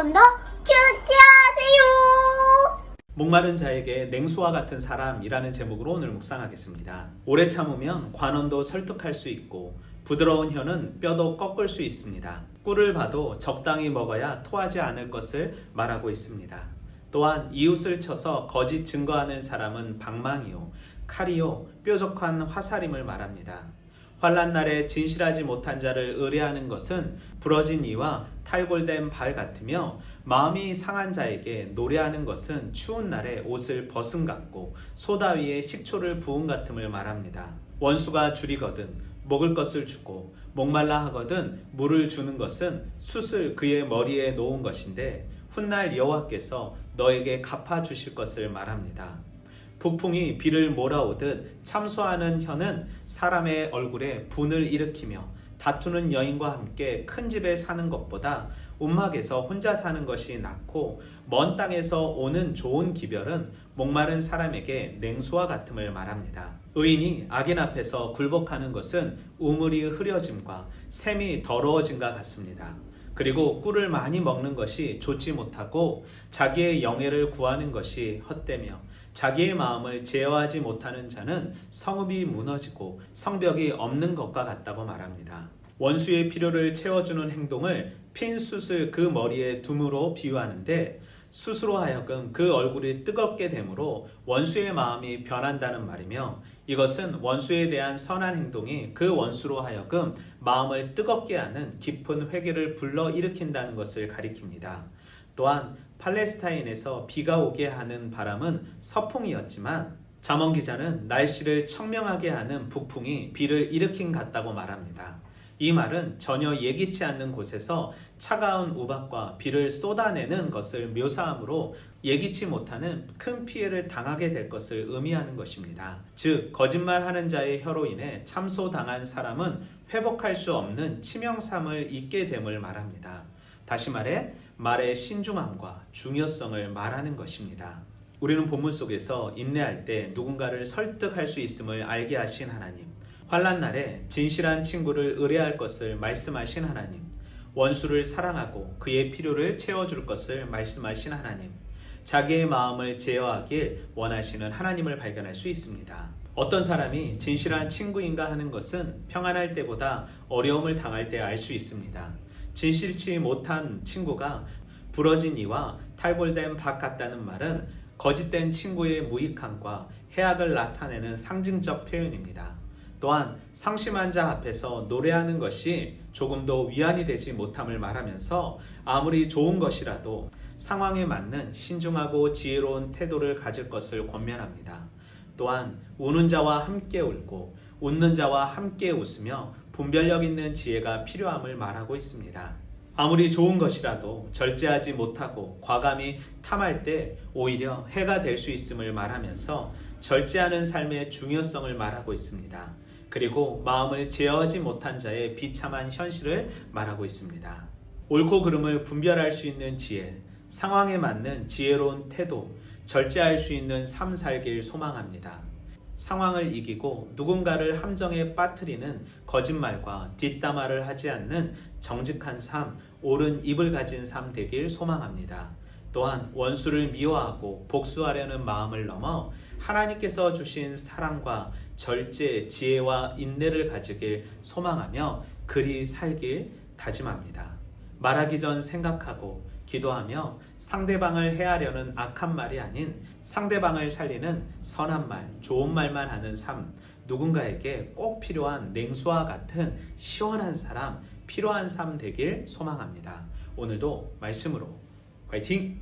여러분도 큐티하세요. 목마른 자에게 냉수와 같은 사람이라는 제목으로 오늘 묵상하겠습니다. 오래 참으면 관원도 설득할 수 있고 부드러운 혀는 뼈도 꺾을 수 있습니다. 꿀을 봐도 적당히 먹어야 토하지 않을 것을 말하고 있습니다. 또한 이웃을 쳐서 거짓 증거하는 사람은 방망이요 칼이요 뾰족한 화살임을 말합니다. 환란 날에 진실하지 못한 자를 의뢰하는 것은 부러진 이와 탈골된 발 같으며 마음이 상한 자에게 노래하는 것은 추운 날에 옷을 벗음 같고 소다 위에 식초를 부은 같음을 말합니다. 원수가 줄이거든 먹을 것을 주고 목말라 하거든 물을 주는 것은 숯을 그의 머리에 놓은 것인데 훗날 여호와께서 너에게 갚아 주실 것을 말합니다. 북풍이 비를 몰아오듯 참수하는 혀는 사람의 얼굴에 분을 일으키며 다투는 여인과 함께 큰 집에 사는 것보다 움막에서 혼자 사는 것이 낫고 먼 땅에서 오는 좋은 기별은 목마른 사람에게 냉수와 같음을 말합니다. 의인이 악인 앞에서 굴복하는 것은 우물이 흐려짐과 샘이 더러워짐과 같습니다. 그리고 꿀을 많이 먹는 것이 좋지 못하고 자기의 영예를 구하는 것이 헛되며 자기의 마음을 제어하지 못하는 자는 성읍이 무너지고 성벽이 없는 것과 같다고 말합니다. 원수의 필요를 채워주는 행동을 핀 숯을 그 머리에 둠으로 비유하는데 숯으로 하여금 그 얼굴이 뜨겁게 되므로 원수의 마음이 변한다는 말이며 이것은 원수에 대한 선한 행동이 그 원수로 하여금 마음을 뜨겁게 하는 깊은 회개를 불러 일으킨다는 것을 가리킵니다. 또한 팔레스타인에서 비가 오게 하는 바람은 서풍이었지만 자먼 기자는 날씨를 청명하게 하는 북풍이 비를 일으킨 같다고 말합니다. 이 말은 전혀 예기치 않는 곳에서 차가운 우박과 비를 쏟아내는 것을 묘사하므로 예기치 못하는 큰 피해를 당하게 될 것을 의미하는 것입니다. 즉, 거짓말하는 자의 혀로 인해 참소당한 사람은 회복할 수 없는 치명상을 입게 됨을 말합니다. 다시 말해, 말의 신중함과 중요성을 말하는 것입니다. 우리는 본문 속에서 인내할 때 누군가를 설득할 수 있음을 알게 하신 하나님, 환란 날에 진실한 친구를 의뢰할 것을 말씀하신 하나님, 원수를 사랑하고 그의 필요를 채워줄 것을 말씀하신 하나님, 자기의 마음을 제어하길 원하시는 하나님을 발견할 수 있습니다. 어떤 사람이 진실한 친구인가 하는 것은 평안할 때보다 어려움을 당할 때 알 수 있습니다. 진실치 못한 친구가 부러진 이와 탈골된 박 같다는 말은 거짓된 친구의 무익함과 해악을 나타내는 상징적 표현입니다. 또한 상심한 자 앞에서 노래하는 것이 조금도 위안이 되지 못함을 말하면서 아무리 좋은 것이라도 상황에 맞는 신중하고 지혜로운 태도를 가질 것을 권면합니다. 또한 우는 자와 함께 울고 웃는 자와 함께 웃으며 분별력 있는 지혜가 필요함을 말하고 있습니다. 아무리 좋은 것이라도 절제하지 못하고 과감히 탐할 때 오히려 해가 될 수 있음을 말하면서 절제하는 삶의 중요성을 말하고 있습니다. 그리고 마음을 제어하지 못한 자의 비참한 현실을 말하고 있습니다. 옳고 그름을 분별할 수 있는 지혜, 상황에 맞는 지혜로운 태도, 절제할 수 있는 삶 살길 소망합니다. 상황을 이기고 누군가를 함정에 빠뜨리는 거짓말과 뒷담화를 하지 않는 정직한 삶, 옳은 입을 가진 삶 되길 소망합니다. 또한 원수를 미워하고 복수하려는 마음을 넘어 하나님께서 주신 사랑과 절제, 지혜와 인내를 가지길 소망하며 그리 살길 다짐합니다. 말하기 전 생각하고 기도하며 상대방을 해하려는 악한 말이 아닌 상대방을 살리는 선한 말, 좋은 말만 하는 삶, 누군가에게 꼭 필요한 냉수와 같은 시원한 사람, 필요한 삶 되길 소망합니다. 오늘도 말씀으로 화이팅!